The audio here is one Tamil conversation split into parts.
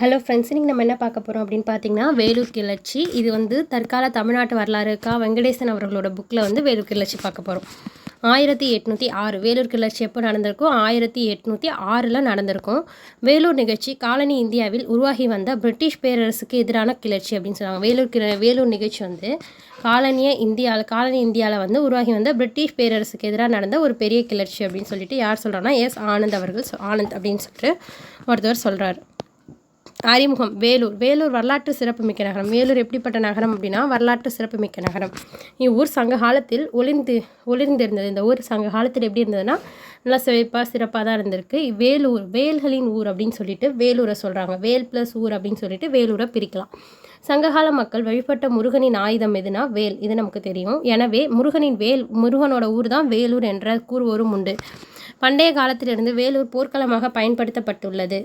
ஹலோ ஃப்ரெண்ட்ஸ் இன்றைக்கி நம்ம என்ன பார்க்க போகிறோம் அப்படின்னு பார்த்தீங்கன்னா வேலூர் கிளர்ச்சி. இது வந்து தற்கால தமிழ்நாட்டு வரலாறுக்கா வெங்கடேசன் அவர்களோட புக்கில் வந்து வேலூர் கிளர்ச்சி பார்க்க போகிறோம் ஆயிரத்தி எட்நூற்றி ஆறு வேலூர் கிளர்ச்சி எப்போ நடந்திருக்கும் ஆயிரத்தி எட்நூற்றி ஆறில் நடந்திருக்கும். வேலூர் நிகழ்ச்சி காலனி இந்தியாவில் உருவாகி வந்த பிரிட்டிஷ் பேரரசுக்கு எதிரான கிளர்ச்சி அப்படின்னு சொல்லுவாங்க. வேலூர் கிள வேலூர் நிகழ்ச்சி வந்து காலனிய இந்தியாவில் காலனி இந்தியாவில் வந்து உருவாகி வந்த பிரிட்டிஷ் பேரரசுக்கு எதிராக நடந்த ஒரு பெரிய கிளர்ச்சி அப்படின்னு சொல்லிட்டு யார் சொல்கிறாங்கன்னா எஸ் ஆனந்த் அவர்கள் ஆனந்த் அப்படின்னு சொல்லிட்டு ஒருத்தவர் சொல்கிறார் அறிமுகம் வேலூர். வேலூர் வரலாற்று சிறப்புமிக்க நகரம். வேலூர் எப்படிப்பட்ட நகரம் அப்படின்னா வரலாற்று சிறப்புமிக்க நகரம். இவ்வூர் சங்க காலத்தில் ஒளிந்து ஒளிர்ந்திருந்தது இந்த ஊர் சங்க காலத்தில் எப்படி இருந்ததுன்னா நல்லா சிறப்பாக சிறப்பாக தான் இருந்திருக்கு. வேலூர் வேல்களின் ஊர் அப்படின்னு சொல்லிட்டு வேலூரை சொல்கிறாங்க வேல் ப்ளஸ் ஊர் அப்படின்னு சொல்லிட்டு வேலூரை பிரிக்கலாம். சங்ககால மக்கள் வழிபட்ட முருகனின் ஆயுதம் எதுனா வேல். இது நமக்கு தெரியும். எனவே முருகனின் வேல் முருகனோட ஊர் தான் வேலூர் என்ற கூறுவோரும் உண்டு. பண்டைய காலத்திலிருந்து வேலூர் போர்க்களமாக பயன்படுத்தப்பட்டுள்ளது.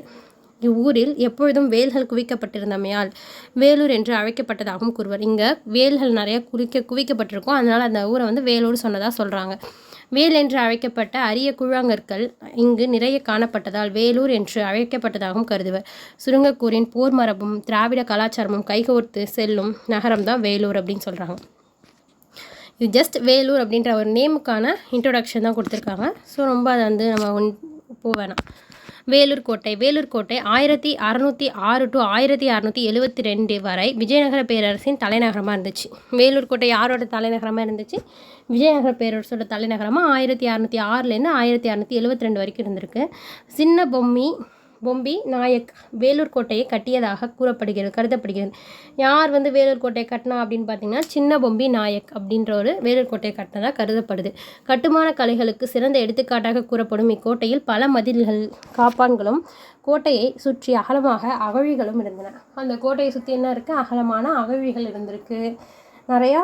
இவ்வூரில் எப்பொழுதும் வேல்கள் குவிக்கப்பட்டிருந்தமையால் வேலூர் என்று அழைக்கப்பட்டதாகவும் கூறுவர். இங்கே வேல்கள் நிறைய குவிக்க குவிக்கப்பட்டிருக்கும். அதனால் அந்த ஊரை வந்து வேலூர் சொன்னதாக சொல்கிறாங்க வேல் என்று அழைக்கப்பட்ட அரிய கூழாங்கற்கள் இங்கு நிறைய காணப்பட்டதால் வேலூர் என்று அழைக்கப்பட்டதாகவும் கருதுவர். சுருங்கக்கூரின் போர் மரபும் திராவிட கலாச்சாரமும் கைகோர்த்து செல்லும் நகரம் தான் வேலூர் அப்படின்னு சொல்கிறாங்க இது ஜஸ்ட் வேலூர் அப்படின்ற ஒரு நேமுக்கான இன்ட்ரொடக்ஷன் தான் கொடுத்துருக்காங்க. ஸோ ரொம்ப அதை வந்து நம்ம ஒன் போக வேணாம். வேலூர் கோட்டை வேலூர் கோட்டை ஆயிரத்தி அறநூற்றி ஆறு டு ஆயிரத்தி அறநூற்றி எழுவத்தி ரெண்டு வரை விஜயநகர பேரரசின் தலைநகரமாக இருந்துச்சு. வேலூர் கோட்டை யாரோட தலைநகரமாக இருந்துச்சு? விஜயநகர பேரரசோட தலைநகரமாக ஆயிரத்தி அறநூற்றி ஆறுலேருந்து ஆயிரத்தி அறநூற்றி எழுவத்தி ரெண்டு வரைக்கும் இருந்திருக்கு. சின்ன பொம்மி பொம்பி நாயக் வேலூர் கோட்டையை கட்டியதாக கூறப்படுகிறது கருதப்படுகிறது. யார் வந்து வேலூர் கோட்டையை கட்டினா அப்படின்னு பார்த்தீங்கன்னா சின்ன பொம்பி நாயக் அப்படின்ற ஒரு வேலூர் கோட்டையை கட்டினதாக கருதப்படுது. கட்டுமான கலைகளுக்கு சிறந்த எடுத்துக்காட்டாக கூறப்படும் இக்கோட்டையில் பல மதில்கள் காப்பான்களும் கோட்டையை சுற்றி அகலமாக அகழிகளும் இருந்தன. அந்த கோட்டையை சுற்றி என்ன இருக்குது அகலமான அகழிகள் இருந்திருக்கு. நிறையா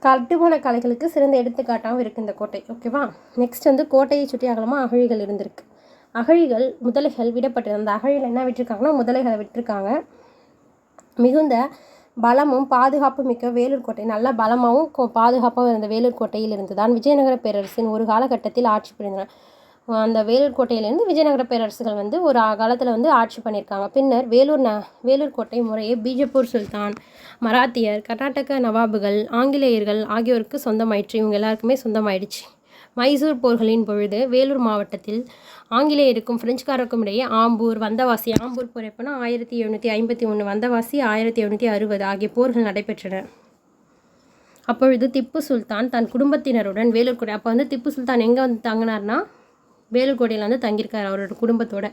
கட்டுமான கலைகளுக்கு சிறந்த எடுத்துக்காட்டாகவும் இருக்குது இந்த கோட்டை. ஓகேவா? நெக்ஸ்ட் வந்து கோட்டையை சுற்றி அகலமாக அகழிகள் இருந்திருக்கு. அகழிகள் முதலைகள் விடப்பட்டிருந்த அந்த அகழியில் என்ன விட்டுருக்காங்கன்னா முதலைகளை விட்டுருக்காங்க. மிகுந்த பலமும் பாதுகாப்பு மிக்க வேலூர் கோட்டை நல்ல பலமாகவும் கோ- பாதுகாப்பாகவும் இருந்த வேலூர் கோட்டையில் இருந்து தான் விஜயநகர பேரரசின் ஒரு காலகட்டத்தில் ஆட்சி புரிந்தனர் அந்த வேலூர் கோட்டையிலேருந்து விஜயநகர பேரரசுகள் வந்து ஒரு காலத்தில் வந்து ஆட்சி பண்ணியிருக்காங்க. பின்னர் வேலூர் ந வேலூர் கோட்டை முறையே பீஜப்பூர் சுல்தான் மராத்தியர் கர்நாடக நவாபுகள் ஆங்கிலேயர்கள் ஆகியோருக்கு சொந்தமாயிடுச்சு இவங்க எல்லாருக்குமே சொந்தமாயிடுச்சு. மைசூர் போர்களின் பொழுது வேலூர் மாவட்டத்தில் ஆங்கிலேயருக்கும் பிரெஞ்சுக்காரருக்கும் இடையே ஆம்பூர் வந்தவாசி ஆம்பூர் போர் எப்போனா ஆயிரத்தி எழுநூற்றி ஐம்பத்தி ஒன்று வந்தவாசி ஆயிரத்தி எழுநூற்றி அறுபது ஆகிய போர்கள் நடைபெற்றன. அப்பொழுது திப்பு சுல்தான் தன் குடும்பத்தினருடன் வேலூர் கோட்டை அப்போ வந்து திப்பு சுல்தான் எங்கே வந்து தங்கினார்னா வேலூர் கோட்டையில் வந்து தங்கியிருக்கார் அவரோட குடும்பத்தோட.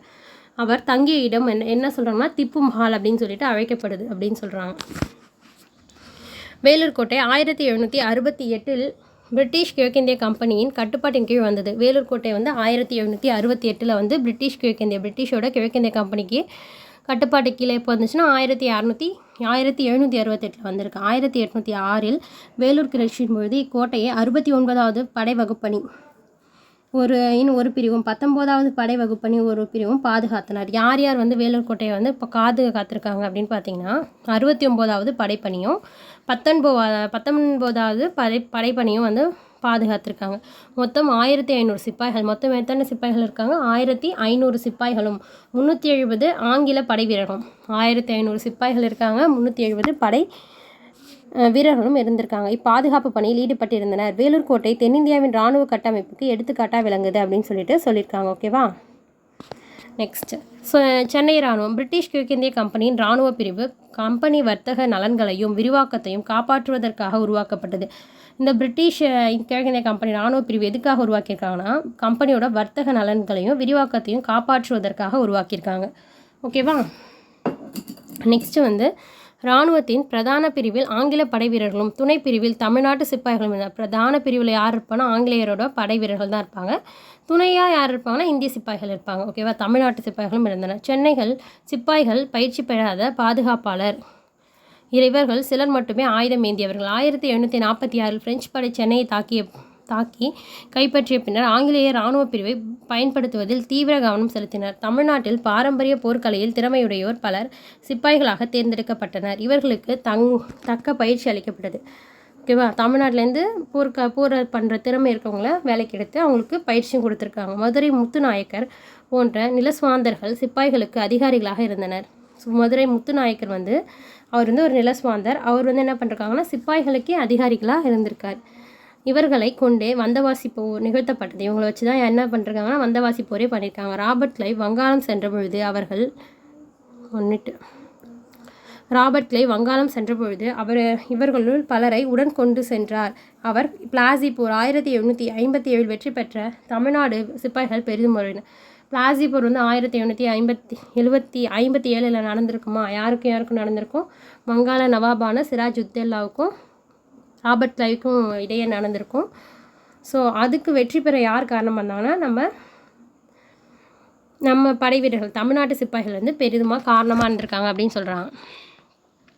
அவர் தங்கிய இடம் என்ன என்ன சொல்கிறாங்கன்னா திப்பு மஹால் அப்படின்னு சொல்லிட்டு அழைக்கப்படுது அப்படின்னு சொல்கிறாங்க வேலூர் கோட்டை ஆயிரத்தி எழுநூற்றி அறுபத்தி எட்டில் பிரிட்டிஷ் கிழக்கிந்திய கம்பெனியின் கட்டுப்பாட்டின் கீழ் வந்தது. வேலூர் கோட்டை வந்து ஆயிரத்தி எழுநூற்றி அறுபத்தி எட்டில் வந்து பிரிட்டிஷ் கிழக்கிந்திய பிரிட்டிஷோட கிழக்கிந்திய கம்பெனிக்கு கட்டுப்பாட்டு கீழே எப்போ வந்துச்சுன்னா ஆயிரத்தி அறநூற்றி ஆயிரத்தி எழுநூற்றி அறுபத்தெட்டில் வந்திருக்கு. ஆயிரத்தி எட்நூற்றி ஆறில் வேலூர் கிளர்ச்சியின் பொழுது இக்கோட்டையை அறுபத்தி ஒன்பதாவது படை வகுப்பணி ஒரு இன்னும் ஒரு பிரிவும் பத்தொம்போதாவது படை வகுப்பணி ஒரு பிரிவும் பாதுகாத்தனர். யார் யார் வந்து வேலூர் கோட்டையை வந்து இப்போ காது காத்திருக்காங்க அப்படின்னு பார்த்தீங்கன்னா அறுபத்தி ஒம்போதாவது படைப்பணியும் பத்தொன்பதா பத்தொன்பதாவது படை படைப்பணியும் வந்து பாதுகாத்திருக்காங்க. மொத்தம் ஆயிரத்தி ஐநூறு சிப்பாய்கள் மொத்தம் எத்தனை சிப்பாய்கள் இருக்காங்க? ஆயிரத்தி ஐநூறு சிப்பாய்களும் முந்நூற்றி எழுபது ஆங்கில படை வீரர்களும். ஆயிரத்தி ஐநூறு சிப்பாய்கள் இருக்காங்க முந்நூற்றி எழுபது படை வீரர்களும் இருந்திருக்காங்க. இப்பாதுகாப்பு பணியில் ஈடுபட்டிருந்தனர். வேலூர் கோட்டை தென்னிந்தியாவின் இராணுவ கட்டமைப்புக்கு எடுத்துக்காட்டாக விளங்குது அப்படின்னு சொல்லிட்டு சொல்லியிருக்காங்க. ஓகேவா நெக்ஸ்ட் சென்னை இராணுவம். பிரிட்டிஷ் கிழக்கிந்திய கம்பெனியின் இராணுவ பிரிவு கம்பெனி வர்த்தக நலன்களையும் விரிவாக்கத்தையும் காப்பாற்றுவதற்காக உருவாக்கப்பட்டது. இந்த பிரிட்டிஷ் கிழக்கிந்திய கம்பெனி இராணுவ பிரிவு எதுக்காக உருவாக்கியிருக்காங்கன்னா கம்பெனியோட வர்த்தக நலன்களையும் விரிவாக்கத்தையும் காப்பாற்றுவதற்காக உருவாக்கியிருக்காங்க. ஓகேவா நெக்ஸ்ட் வந்து இராணுவத்தின் பிரதான பிரிவில் ஆங்கில படைவீரர்களும் துணை பிரிவில் தமிழ்நாட்டு சிப்பாய்களும் இருந்தார் பிரதான பிரிவில் யார் இருப்பாங்கன்னா ஆங்கிலேயரோட படைவீரர்கள் தான் இருப்பாங்க. துணையாக யார் இருப்பாங்கன்னா இந்திய சிப்பாய்கள் இருப்பாங்க. ஓகேவா தமிழ்நாட்டு சிப்பாய்களும் இருந்தனர் சென்னைகள் சிப்பாய்கள் பயிற்சி பெறாத பாதுகாப்பாளர் இவர்கள் சிலர் மட்டுமே ஆயுதம் ஏந்தியவர்கள். ஆயிரத்தி எழுநூற்றி நாற்பத்தி ஆறில் பிரெஞ்சு படை சென்னையை தாக்கிய தாக்கி கைப்பற்றிய பின்னர் ஆங்கிலேய இராணுவ பிரிவை பயன்படுத்துவதில் தீவிர கவனம் செலுத்தினர். தமிழ்நாட்டில் பாரம்பரிய போர்க்கலையில் திறமையுடையோர் பலர் சிப்பாய்களாக தேர்ந்தெடுக்கப்பட்டனர். இவர்களுக்கு தங் தக்க பயிற்சி அளிக்கப்பட்டது. ஓகேவா? தமிழ்நாட்டிலேருந்து போர்க்க போர் பண்ணுற திறமை இருக்கவங்கள வேலைக்கு எடுத்து அவங்களுக்கு பயிற்சியும் கொடுத்துருக்காங்க. மதுரை முத்துநாயக்கர் போன்ற நிலஸ்வாந்தர்கள் சிப்பாய்களுக்கு அதிகாரிகளாக இருந்தனர். மதுரை முத்துநாயக்கர் வந்து அவர் வந்து ஒரு நிலஸ்வாந்தர் அவர் வந்து என்ன பண்ணிருக்காங்கன்னா சிப்பாய்களுக்கே அதிகாரிகளாக இருந்திருக்கார். இவர்களை கொண்டே வந்தவாசி போர் நிகழ்த்தப்பட்டது. இவங்களை வச்சு தான் என்ன பண்ணிருக்காங்கன்னா வந்தவாசி போரே பண்ணியிருக்காங்க ராபர்ட் கிளைவ் வங்காளம் சென்ற பொழுது அவர்கள் ஒன்னிட்டு ராபர்ட் கிளை வங்காளம் சென்றபொழுது அவர் இவர்களுள் பலரை உடன் கொண்டு சென்றார். அவர் பிளாசி போர் ஆயிரத்தி எழுநூற்றி ஐம்பத்தி ஏழில் வெற்றி பெற்ற தமிழ்நாடு சிப்பாய்கள் பெரிதும் வருவினர் பிளாசி போர் வந்து ஆயிரத்தி எழுநூற்றி ஐம்பத்தி எழுபத்தி ஐம்பத்தி ஏழில் நடந்திருக்குமா? யாருக்கும் யாருக்கும் நடந்திருக்கும்? வங்காள நவாபான சிராஜ் உத்தேல்லாவுக்கும் ராபர்ட் கிளைவுக்கும் இடையே நடந்திருக்கும். ஸோ அதுக்கு வெற்றி பெற யார் காரணம் வந்தாங்கன்னா நம்ம நம்ம படை வீரர்கள் தமிழ்நாட்டு சிப்பாய்கள் வந்து பெரிதுமாக காரணமாக இருந்திருக்காங்க அப்படின்னு சொல்கிறாங்க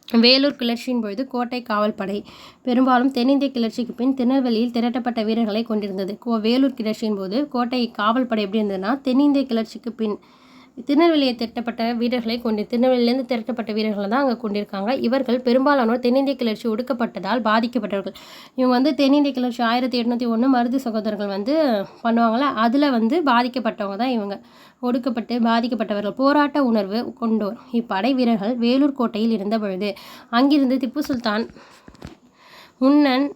வேலூர் கிளர்ச்சியின் பொழுது கோட்டை காவல்படை பெரும்பாலும் தென்னிந்திய கிளர்ச்சிக்கு பின் திருநெல்வேலியில் திரட்டப்பட்ட வீரர்களை கொண்டிருந்தது. கோ வேலூர் கிளர்ச்சியின் போது கோட்டை காவல்படை எப்படி இருந்ததுன்னா தென்னிந்திய கிளர்ச்சிக்கு பின் திருநெல்வேலியை திரட்டப்பட்ட வீரர்களை கொண்டு திருநெல்வேலியிலேருந்து திரட்டப்பட்ட வீரர்களை தான் அங்கே கொண்டிருக்காங்க. இவர்கள் பெரும்பாலானோர் தென்னிந்திய கிளர்ச்சி ஒடுக்கப்பட்டதால் பாதிக்கப்பட்டவர்கள். இவங்க வந்து தென்னிந்திய கிளர்ச்சி ஆயிரத்தி எட்நூற்றி ஒன்று மருது சகோதரர்கள் வந்து பண்ணுவாங்கள்ல அதில் வந்து பாதிக்கப்பட்டவங்க தான் இவங்க. ஒடுக்கப்பட்டு பாதிக்கப்பட்டவர்கள். போராட்ட உணர்வு கொண்டோர். இப்படை வீரர்கள் வேலூர் கோட்டையில் இருந்த பொழுது அங்கிருந்து திப்பு சுல்தான் முன்னன்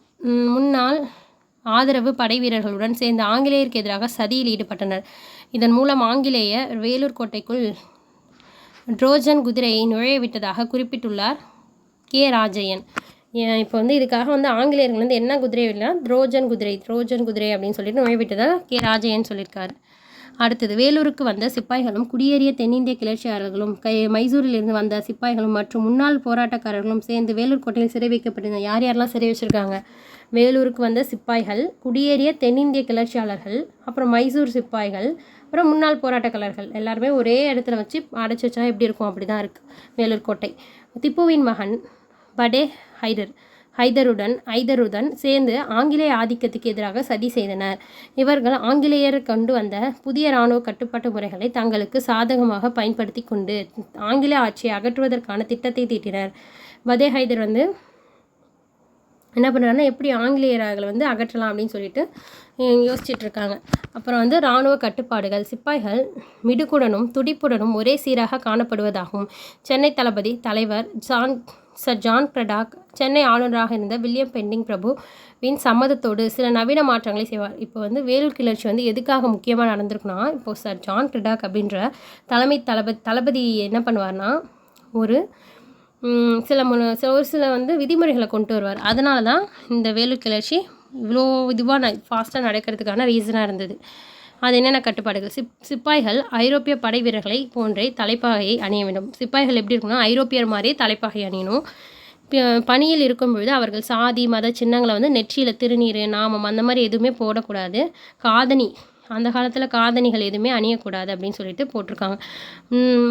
முன்னாள் ஆதரவு படை வீரர்களுடன் சேர்ந்து ஆங்கிலேயருக்கு எதிராக சதியில் ஈடுபட்டனர். இதன் மூலம் ஆங்கிலேயர் வேலூர் கோட்டைக்குள் ட்ரோஜன் குதிரையை நுழைய விட்டதாக குறிப்பிட்டுள்ளார் கே. ராஜயன். ஏன் இப்போ வந்து இதுக்காக வந்து ஆங்கிலேயர்கள் வந்து என்ன குதிரை இல்லைனா த்ரோஜன் குதிரை த்ரோஜன் குதிரை அப்படின்னு சொல்லிட்டு நுழைய விட்டதாக கே. ராஜயன் சொல்லியிருக்காரு. அடுத்தது வேலூருக்கு வந்த சிப்பாய்களும் குடியேறிய தென்னிந்திய கிளர்ச்சியாளர்களும் கை மைசூரிலிருந்து வந்த சிப்பாய்களும் மற்றும் முன்னாள் போராட்டக்காரர்களும் சேர்ந்து வேலூர் கோட்டையில் சிறை வைக்கப்பட்டிருந்த யார் யாரெல்லாம் சிறை வச்சுருக்காங்க? வேலூருக்கு வந்த சிப்பாய்கள் குடியேறிய தென்னிந்திய கிளர்ச்சியாளர்கள் அப்புறம் மைசூர் சிப்பாய்கள் அப்புறம் முன்னாள் போராட்டக்காரர்கள் எல்லாருமே ஒரே இடத்துல வச்சு அடைச்சி வச்சா எப்படி இருக்கும்? அப்படி தான் இருக்குது வேலூர் கோட்டை. திப்புவின் மகன் படே ஹைதர். ஹைதருடன் ஐதருடன் சேர்ந்து ஆங்கிலேய ஆதிக்கத்துக்கு எதிராக சதி செய்தனர். இவர்கள் ஆங்கிலேயர் கொண்டு வந்த புதிய இராணுவ கட்டுப்பாட்டு முறைகளை தங்களுக்கு சாதகமாக பயன்படுத்தி கொண்டு ஆங்கிலேய ஆட்சியை அகற்றுவதற்கான திட்டத்தை தீட்டினர். பதே ஹைதர் வந்து என்ன பண்ணுறாங்கன்னா எப்படி ஆங்கிலேயர்களை வந்து அகற்றலாம் அப்படின்னு சொல்லிட்டு அஹ் யோசிச்சுட்டு இருக்காங்க அப்புறம் வந்து இராணுவ கட்டுப்பாடுகள் சிப்பாய்கள் மிடுக்குடனும் துடிப்புடனும் ஒரே சீராக காணப்படுவதாகும். சென்னை தளபதி தலைவர் John sir John Cradock Chennai ஆளுநராக இருந்த வில்லியம் பெண்டிங் பிரபு வின் சம்மதத்தோடு சில நவீன மாற்றங்களை செய்வார். இப்போ வந்து வேலூர் கிளர்ச்சி வந்து எதுக்காக முக்கியமாக நடந்திருக்குன்னா இப்போது சர் ஜான் பிரடாக் அப்படின்ற தலைமை தளபதி தளபதி என்ன பண்ணுவார்னா ஒரு சில முன சில ஒரு சில வந்து விதிமுறைகளை கொண்டு வருவார். அதனால தான் இந்த வேலூர் கிளர்ச்சி இவ்வளோ இதுவாக ந ஃபாஸ்ட்டாக நடக்கிறதுக்கான ரீசனாக இருந்தது. அது என்னென்ன கட்டுப்பாடுகள்? சிப் சிப்பாய்கள் ஐரோப்பிய படை வீரர்களை போன்றே தலைப்பாகையை அணிய வேண்டும். சிப்பாய்கள் எப்படி இருக்கணும் ஐரோப்பியர் மாதிரியே தலைப்பாகை அணியணும். பணியில் இருக்கும் பொழுது அவர்கள் சாதி மத சின்னங்களை வந்து நெற்றியில் திருநீர் நாமம் அந்த மாதிரி எதுவுமே போடக்கூடாது. காதணி அந்த காலத்தில் காதணிகள் எதுவுமே அணியக்கூடாது அப்படின்னு சொல்லிட்டு போட்டிருக்காங்க.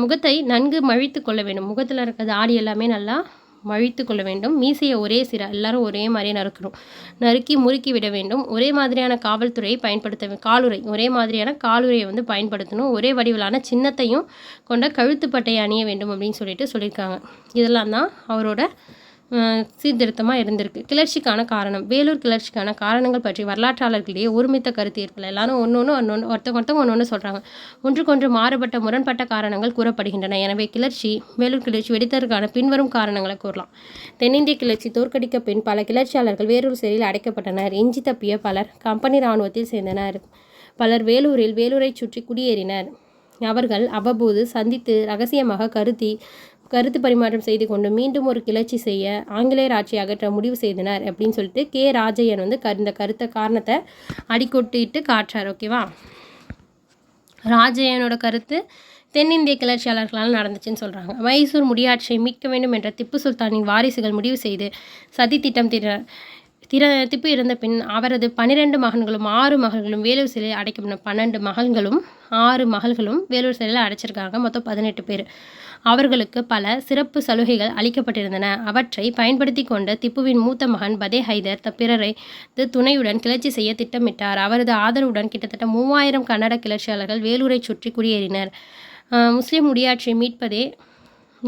முகத்தை நன்கு மழித்து கொள்ள வேண்டும். முகத்தில் இருக்க தாடி எல்லாமே நல்லா மழித்து கொள்ள வேண்டும். மீசையை ஒரே சிற எல்லாரும் ஒரே மாதிரியே நறுக்கணும். நறுக்கி முறுக்கி விட வேண்டும். ஒரே மாதிரியான காவல்துறையை பயன்படுத்த காலுரை காலுறை ஒரே மாதிரியான காலுரையை வந்து பயன்படுத்தணும். ஒரே வடிவிலான சின்னத்தையும் கொண்ட கழுத்துப்பட்டையை அணிய வேண்டும் அப்படின்னு சொல்லிட்டு சொல்லியிருக்காங்க. இதெல்லாம் தான் அவரோட சீர்திருத்தமாக இருந்திருக்கு. கிளர்ச்சிக்கான காரணம். வேலூர் கிளர்ச்சிக்கான காரணங்கள் பற்றி வரலாற்றாளர்களிடையே ஒருமித்த கருத்து ஏற்படல. எல்லாரும் ஒன்று ஒன்று ஒன்று ஒருத்தவங்க ஒருத்தவங்க ஒன்று ஒன்று சொல்கிறாங்க ஒன்றுக்கொன்று மாறுபட்ட முரண்பட்ட காரணங்கள் கூறப்படுகின்றன. எனவே கிளர்ச்சி வேலூர் கிளர்ச்சி வெடித்ததற்கான பின்வரும் காரணங்களை கூறலாம். தென்னிந்திய கிளர்ச்சி தோற்கடிக்க பின் பல கிளர்ச்சியாளர்கள் வேலூர் சிறையில் அடைக்கப்பட்டனர். எஞ்சி தப்பிய பலர் கம்பெனி இராணுவத்தில் சேர்ந்தனர். பலர் வேலூரில் வேலூரை சுற்றி குடியேறினர். அவர்கள் அவ்வப்போது சந்தித்து ரகசியமாக கருத்தி கருத்து பரிமாற்றம் செய்து கொண்டு மீண்டும் ஒரு கிளர்ச்சி செய்ய ஆங்கிலேயர் ஆட்சியை அகற்ற முடிவு செய்தனர் அப்படின்னு சொல்லிட்டு கே. ராஜையன் வந்து கரு இந்த கருத்தை காரணத்தை அடிக்கொட்டிட்டு காட்டுறார் ஓகேவா? ராஜையனோட கருத்து தென்னிந்திய கிளர்ச்சியாளர்களால் நடந்துச்சுன்னு சொல்கிறாங்க மைசூர் முடியாட்சியை மீட்க வேண்டும் என்ற திப்பு சுல்தானின் வாரிசுகள் முடிவு செய்து சதி திட்டம் தீட்டினர். திற திப்பு இறந்த பின் அவரது பனிரெண்டு மகன்களும் ஆறு மகள்களும் வேலூர் சிலையில் அடைக்கப்பட்ட பன்னெண்டு மகன்களும் ஆறு மகள்களும் வேலூர் சிலையில் அடைச்சிருக்காங்க. மொத்தம் பதினெட்டு பேர். அவர்களுக்கு பல சிறப்பு சலுகைகள் அளிக்கப்பட்டிருந்தன. அவற்றை பயன்படுத்தி கொண்ட திப்புவின் மூத்த மகன் பதே ஹைதர் த பிறரை துணையுடன் கிளர்ச்சி செய்ய திட்டமிட்டார். அவரது ஆதரவுடன் கிட்டத்தட்ட மூவாயிரம் கன்னட கிளர்ச்சியாளர்கள் வேலூரை சுற்றி குடியேறினர். முஸ்லிம் முடியாட்சியை மீட்பதே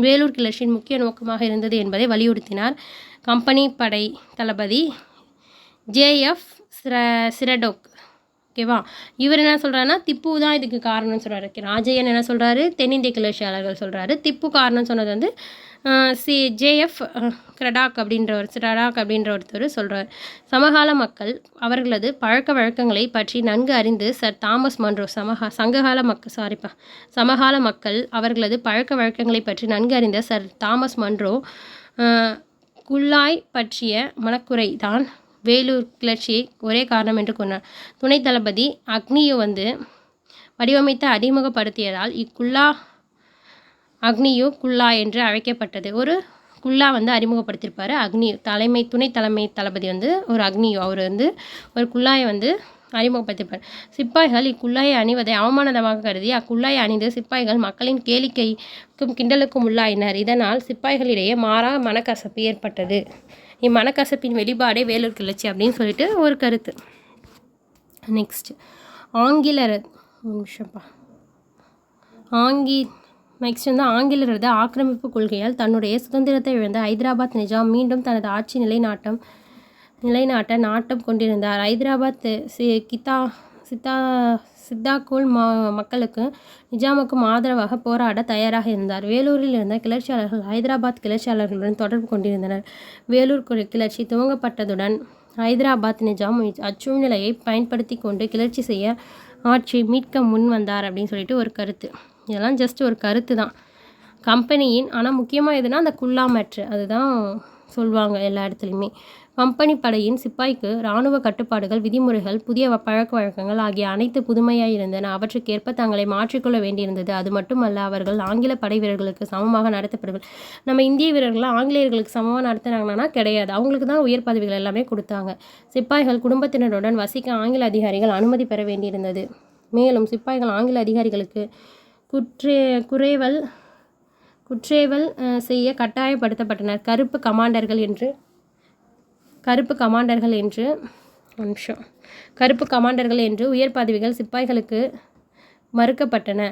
வேலூர் கிளர்ச்சியின் முக்கிய நோக்கமாக இருந்தது என்பதை வலியுறுத்தினார். கம்பெனி படை தளபதி ஜேஎஃப் சிர சிரடோக். ஓகேவா இவர் என்ன சொல்கிறாருன்னா திப்பு தான் இதுக்கு காரணம்னு சொல்கிறாரு ராஜையன் என்ன சொல்கிறாரு தென்னிந்திய கிளர்ச்சியாளர்கள் சொல்கிறாரு திப்பு காரணம் சொன்னது வந்து சி ஜேஎஃப் கிரடாக் அப்படின்றவர் கிரடாக் அப்படின்ற ஒருத்தர் சொல்கிறார் சமகால மக்கள் அவர்களது பழக்க வழக்கங்களை பற்றி நன்கு அறிந்து சர் தாமஸ் மன்றோ சமகா சங்ககால மக்கள் சாரிப்பா சமகால மக்கள் அவர்களது பழக்க வழக்கங்களை பற்றி நன்கு அறிந்த சர் தாமஸ் மன்றோ குள்ளாய் குல்லாய் பற்றிய மனக்குறை தான் வேலூர் கிளர்ச்சியை ஒரே காரணம் என்று கூறினார். துணை தளபதி அக்னியோ வந்து வடிவமைத்து அறிமுகப்படுத்தியதால் இக்குல்லா அக்னியோ குல்லா என்று அழைக்கப்பட்டது. ஒரு குல்லா வந்து அறிமுகப்படுத்தியிருப்பார் அக்னி தலைமை துணை தலைமை தளபதி வந்து ஒரு அக்னியோ. அவர் வந்து ஒரு குல்லாயை வந்து அறிமுகப்படுத்தியிருப்பார். சிப்பாய்கள் இக்குல்லாயை அணிவதை அவமானதமாக கருதி அக்குல்லாயை அணிந்து சிப்பாய்கள் மக்களின் கேளிக்கைக்கும் கிண்டலுக்கும் உள்ளாயினர். இதனால் சிப்பாய்களிடையே மாறா மனக்கசப்பு ஏற்பட்டது. இம்மனக்கசப்பின் வெளிப்பாடே வேலூர் கிளர்ச்சி அப்படின்னு சொல்லிட்டு ஒரு கருத்து. நெக்ஸ்ட் ஆங்கிலர் நிமிஷம்ப்பா. ஆங்கி நெக்ஸ்ட் வந்து ஆங்கிலரது ஆக்கிரமிப்பு கொள்கையால் தன்னுடைய சுதந்திரத்தை இழந்த ஹைதராபாத் நிஜாம் மீண்டும் தனது ஆட்சி நிலைநாட்டம் நிலைநாட்ட நாட்டம் கொண்டிருந்தார். ஹைதராபாத் சி கித்தா சித்தா சித்தாகோல் மா மக்களுக்கு நிஜாமுக்கும் ஆதரவாக போராட தயாராக இருந்தார். வேலூரில் இருந்த கிளர்ச்சியாளர்கள் ஹைதராபாத் கிளர்ச்சியாளர்களுடன் தொடர்பு கொண்டிருந்தனர். வேலூர் கிளர்ச்சி துவங்கப்பட்டதுடன் ஹைதராபாத் நிஜாம் அச்சூழ்நிலையை பயன்படுத்தி கொண்டு கிளர்ச்சி செய்ய ஆட்சி மீட்க முன் வந்தார் அப்படின்னு சொல்லிட்டு ஒரு கருத்து. இதெல்லாம் ஜஸ்ட் ஒரு கருத்து தான் கம்பெனியின் ஆனால் முக்கியமாக எதுனா அந்த குல்லா மேட்ரு அதுதான் சொல்லுவாங்க எல்லா இடத்துலையுமே. கம்பெனி படையின் சிப்பாய்க்கு இராணுவ கட்டுப்பாடுகள் விதிமுறைகள் புதிய பழக்க வழக்கங்கள் ஆகிய அனைத்து புதுமையாக இருந்தன. அவற்றுக்கேற்ப தங்களை மாற்றிக்கொள்ள வேண்டியிருந்தது. அது மட்டுமல்ல அவர்கள் ஆங்கில படை வீரர்களுக்கு சமமாக நடத்தப்படுவார்கள். நம்ம இந்திய வீரர்கள்லாம் ஆங்கிலேயர்களுக்கு சமமாக நடத்தினாங்கன்னா கிடையாது. அவங்களுக்கு தான் உயர் பதவிகள் எல்லாமே கொடுத்தாங்க. சிப்பாய்கள் குடும்பத்தினருடன் வசிக்க ஆங்கில அதிகாரிகள் அனுமதி பெற வேண்டியிருந்தது. மேலும் சிப்பாய்கள் ஆங்கில அதிகாரிகளுக்கு குற்றே குறைவல் குற்றேவல் செய்ய கட்டாயப்படுத்தப்பட்டனர். கருப்பு கமாண்டர்கள் என்று கருப்பு கமாண்டர்கள் என்று நிமிஷம். கருப்பு கமாண்டர்கள் என்று உயர் பதவிகள் சிப்பாய்களுக்கு மறுக்கப்பட்டன.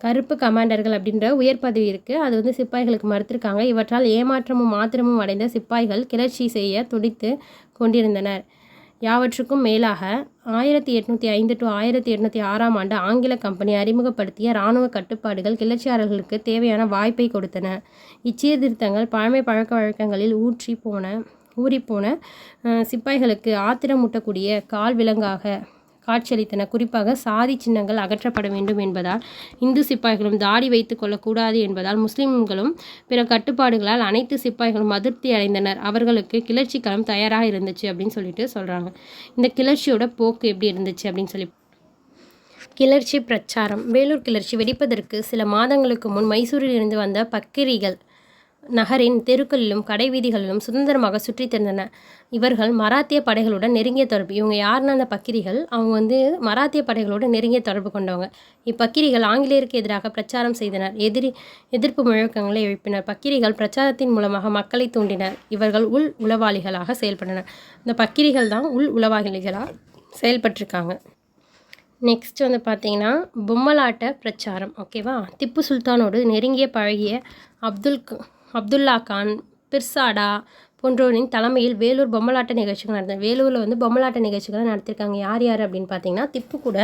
கருப்பு கமாண்டர்கள் அப்படின்ற உயர் பதவி இருக்குது அது வந்து சிப்பாய்களுக்கு மறுத்திருக்காங்க. இவற்றால் ஏமாற்றமும் மாத்திரமும் அடைந்த சிப்பாய்கள் கிளர்ச்சி செய்ய துடித்து கொண்டிருந்தனர். யாவற்றுக்கும் மேலாக ஆயிரத்தி எட்நூற்றி ஐந்து டு ஆயிரத்தி எட்நூற்றி ஆறாம் ஆண்டு ஆங்கில கம்பெனி அறிமுகப்படுத்திய இராணுவ கட்டுப்பாடுகள் கிளர்ச்சியாளர்களுக்கு தேவையான வாய்ப்பை கொடுத்தன. இச்சீர்திருத்தங்கள் பழமை பழக்க வழக்கங்களில் ஊற்றி போன ஊறிப்போன சிப்பாய்களுக்கு ஆத்திரமூட்டக்கூடிய கால் விலங்காக காட்சியளித்தன. குறிப்பாக சாதி சின்னங்கள் அகற்றப்பட வேண்டும் என்பதால் இந்து சிப்பாய்களும் தாடி வைத்துக் கொள்ளக்கூடாது என்பதால் முஸ்லிம்களும் பிற கட்டுப்பாடுகளால் அனைத்து சிப்பாய்களும் அதிருப்தி அடைந்தனர். அவர்களுக்கு கிளர்ச்சி களம் தயாராக இருந்துச்சு அப்படின்னு சொல்லிட்டு சொல்கிறாங்க இந்த கிளர்ச்சியோட போக்கு எப்படி இருந்துச்சு அப்படின்னு சொல்லி கிளர்ச்சி பிரச்சாரம். வேலூர் கிளர்ச்சி வெடிப்பதற்கு சில மாதங்களுக்கு முன் மைசூரில் இருந்து வந்த பக்கிரிகள் நகரின் தெருக்களிலும் கடைவீதிகளிலும் சுதந்திரமாக சுற்றித் திரிந்தன. இவர்கள் மராத்திய படைகளுடன் நெருங்கிய தொடர்பு. இவங்க யாருன்னா அந்த பக்கிரிகள். அவங்க வந்து மராத்திய படைகளோடு நெருங்கிய தொடர்பு கொண்டவங்க. இப்பக்கிரிகள் ஆங்கிலேயருக்கு எதிராக பிரச்சாரம் செய்தனர். எதிரி எதிர்ப்பு முழக்கங்களை எழுப்பினர். பக்கிரிகள் பிரச்சாரத்தின் மூலமாக மக்களை தூண்டினர். இவர்கள் உள் உளவாளிகளாக செயல்பட்டனர். இந்த பக்கிரிகள் தான் உள் உளவாளிகளாக செயல்பட்டிருக்காங்க. நெக்ஸ்ட் வந்து பார்த்தீங்கன்னா பொம்மலாட்ட பிரச்சாரம். ஓகேவா? திப்பு சுல்தானோடு நெருங்கிய பழகிய அப்துல் க- அப்துல்லா கான் பிர்சாடா போன்றோரின் தலைமையில் வேலூர் பொம்மலாட்ட நிகழ்ச்சிகள் நடந்தது வேலூரில் வந்து பொம்மலாட்ட நிகழ்ச்சிகளை நடத்திருக்காங்க. யார் யார் அப்படின்னு பார்த்தீங்கன்னா திப்பு கூட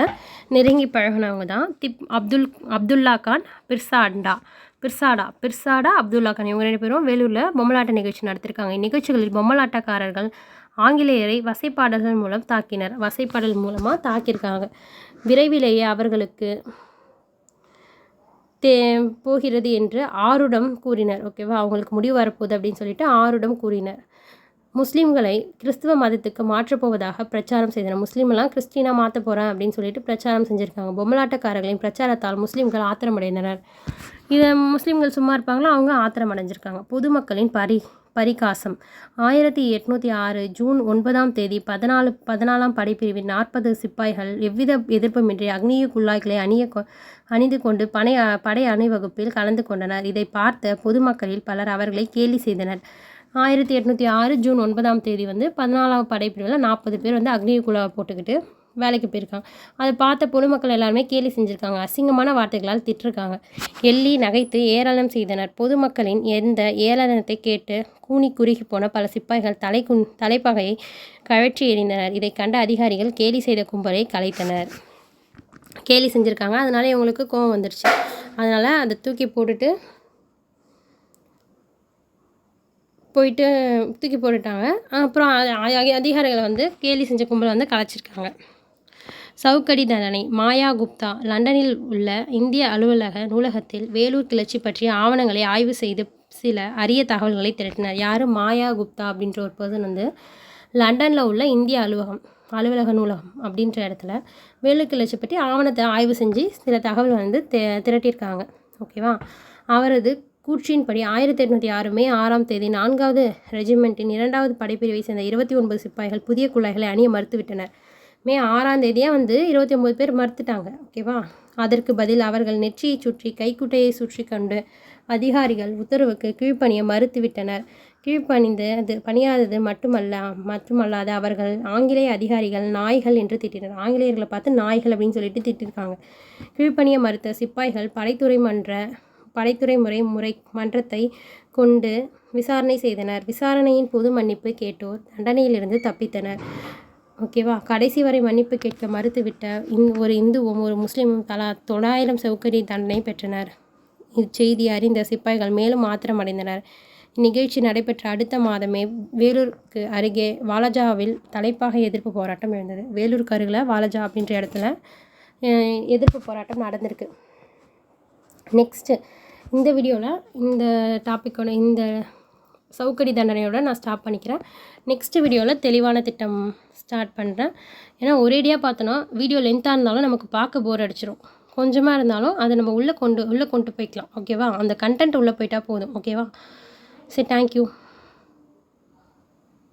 நெருங்கி பழகினவங்க தான். திப் அப்துல் அப்துல்லா கான் பிர்சாண்டா பிர்சாடா பிர்சாடா அப்துல்லா கான் இவங்க ரெண்டு பேரும் வேலூரில் பொம்மலாட்ட நிகழ்ச்சி நடத்திருக்காங்க. இந்நிகழ்ச்சிகளில் பொம்மலாட்டக்காரர்கள் ஆங்கிலேயரை வசைப்பாடல்கள் மூலம் தாக்கினர். வசைப்பாடல் மூலமாக தாக்கியிருக்காங்க. விரைவிலேயே அவர்களுக்கு தே போகிறது என்று ஆருடம் கூறினர். ஓகேவா? அவங்களுக்கு முடிவு வரப்போகுது அப்படின்னு சொல்லிட்டு ஆருடம் கூறினர். முஸ்லீம்களை கிறிஸ்துவ மதத்துக்கு மாற்றப் போவதாக பிரச்சாரம் செய்தனர். முஸ்லீமெல்லாம் கிறிஸ்டினாக மாற்ற போகிறேன் அப்படின்னு சொல்லிட்டு பிரச்சாரம் செஞ்சுருக்காங்க. பொம்மலாட்டக்காரர்களின் பிரச்சாரத்தால் முஸ்லீம்கள் ஆத்திரமடைந்தனர். இதை முஸ்லீம்கள் சும்மா இருப்பாங்களா? அவங்க ஆத்திரம் அடைஞ்சிருக்காங்க பொதுமக்களின் பரி பரிகாசம். ஆயிரத்தி எட்நூற்றி ஆறு ஜூன் ஒன்பதாம் தேதி பதினாலு பதினாலாம் படைப்பிரிவின் நாற்பது சிப்பாய்கள் எவ்வித எதிர்ப்புமின்றி அக்னிய குழாய்களை அணிய கொ- அணிந்து கொண்டு பனை படை அணிவகுப்பில் கலந்து கொண்டனர். இதை பார்த்த பொதுமக்களில் பலர் அவர்களை கேலி செய்தனர். ஆயிரத்தி எட்நூற்றி ஆறு ஜூன் ஒன்பதாம் தேதி வந்து பதினாலாம் படைப்பிரிவில் நாற்பது பேர் வந்து அக்னிய குழா போட்டுக்கிட்டு வேலைக்கு போயிருக்காங்க. அதை பார்த்த பொதுமக்கள் எல்லாருமே கேலி செஞ்சுருக்காங்க. அசிங்கமான வார்த்தைகளால் திட்டிருக்காங்க. எள்ளி நகைத்து ஏராளம் செய்தனர். பொதுமக்களின் எந்த ஏளனத்தை கேட்டு கூனி குறுகி போன பல சிப்பாய்கள் தலை குன் தலைப்பகையை கழற்றி எறிந்தனர். இதை கண்ட அதிகாரிகள் கேலி செய்த கும்பலை கலைத்தனர். கேலி செஞ்சுருக்காங்க. அதனால இவங்களுக்கு கோவம் வந்துருச்சு. அதனால் அதை தூக்கி போட்டுட்டு போயிட்டு தூக்கி போட்டுட்டாங்க. அப்புறம் அதிகாரிகளை வந்து கேலி செஞ்ச கும்பலை வந்து கலைச்சிருக்காங்க. சவுக்கடி தண்டனை. மாயா குப்தா லண்டனில் உள்ள இந்திய அலுவலக நூலகத்தில் வேலூர் கிளர்ச்சி பற்றிய ஆவணங்களை ஆய்வு செய்து சில அரிய தகவல்களை திரட்டினார். யார்? மாயா குப்தா அப்படின்ற ஒரு பர்சன் வந்து லண்டனில் உள்ள இந்திய அலுவலகம் அலுவலக நூலகம் அப்படின்ற இடத்துல வேலூர் கிளர்ச்சி பற்றி ஆவணத்தை ஆய்வு செஞ்சு சில தகவல் வந்து திரட்டியிருக்காங்க. ஓகேவா? அவரது கூற்றின்படி ஆயிரத்தி எட்நூற்றி ஆறு மே ஆறாம் தேதி நான்காவது ரெஜிமெண்ட்டின் இரண்டாவது படைப்பிரிவை சேர்ந்த இருபத்தி ஒன்பது சிப்பாய்கள் புதிய குழாய்களை அணிய மறுத்துவிட்டனர். மே ஆறாம் தேதியாக வந்து இருபத்தி ஒம்பது பேர் மறுத்துட்டாங்க ஓகேவா? அதற்கு பதில் அவர்கள் நெற்றியை சுற்றி கைக்குட்டையை சுற்றி கொண்டு அதிகாரிகள் உத்தரவுக்கு கீழ்ப்பணிய மறுத்துவிட்டனர். கீழ்ப்பணிந்து அது பணியாதது மட்டுமல்ல மட்டுமல்லாது அவர்கள் ஆங்கிலேய அதிகாரிகள் நாய்கள் என்று திட்டினர். ஆங்கிலேயர்களை பார்த்து நாய்கள் அப்படின்னு சொல்லிட்டு திட்டிருக்காங்க. கீழ்ப்பணிய மறுத்த சிப்பாய்கள் படைத்துறை மன்ற படைத்துறை முறை முறை மன்றத்தை கொண்டு விசாரணை செய்தனர். விசாரணையின் பொது மன்னிப்பு கேட்டோர் தண்டனையிலிருந்து தப்பித்தனர். ஓகேவா? கடைசி வரை மன்னிப்பு கேட்க மறுத்துவிட்ட இந் ஒரு இந்துவும் ஒரு முஸ்லீமும் தலா தொள்ளாயிரம் சவுக்கடி தண்டனை பெற்றனர். இச்செய்தி அறிந்த சிப்பாய்கள் மேலும் ஆத்திரமடைந்தனர். இந்நிகழ்ச்சி நடைபெற்ற அடுத்த மாதமே வேலூருக்கு அருகே வாலாஜாவில் தலைப்பாக எதிர்ப்பு போராட்டம் எழுந்தது. வேலூருக்கு அருகில் வாலாஜா அப்படின்ற இடத்துல எதிர்ப்பு போராட்டம் நடந்திருக்கு. நெக்ஸ்ட்டு இந்த வீடியோவில் இந்த டாப்பிக்கோட இந்த சவுக்கடி தண்டனையோட நான் ஸ்டாப் பண்ணிக்கிறேன். நெக்ஸ்ட் வீடியோவில் தெளிவான திட்டம் ஸ்டார்ட் பண்ணுறேன் ஏன்னா ஒரேடியாக பார்த்தோன்னா வீடியோ லென்த்தாக இருந்தாலும் நமக்கு பார்க்க போர் அடிச்சிடும் கொஞ்சமாக இருந்தாலும் அதை நம்ம உள்ளே கொண்டு உள்ளே கொண்டு போய்க்கலாம். ஓகேவா அந்த கண்டென்ட் உள்ளே போயிட்டால் போதும். ஓகேவா சரி தேங்க்யூ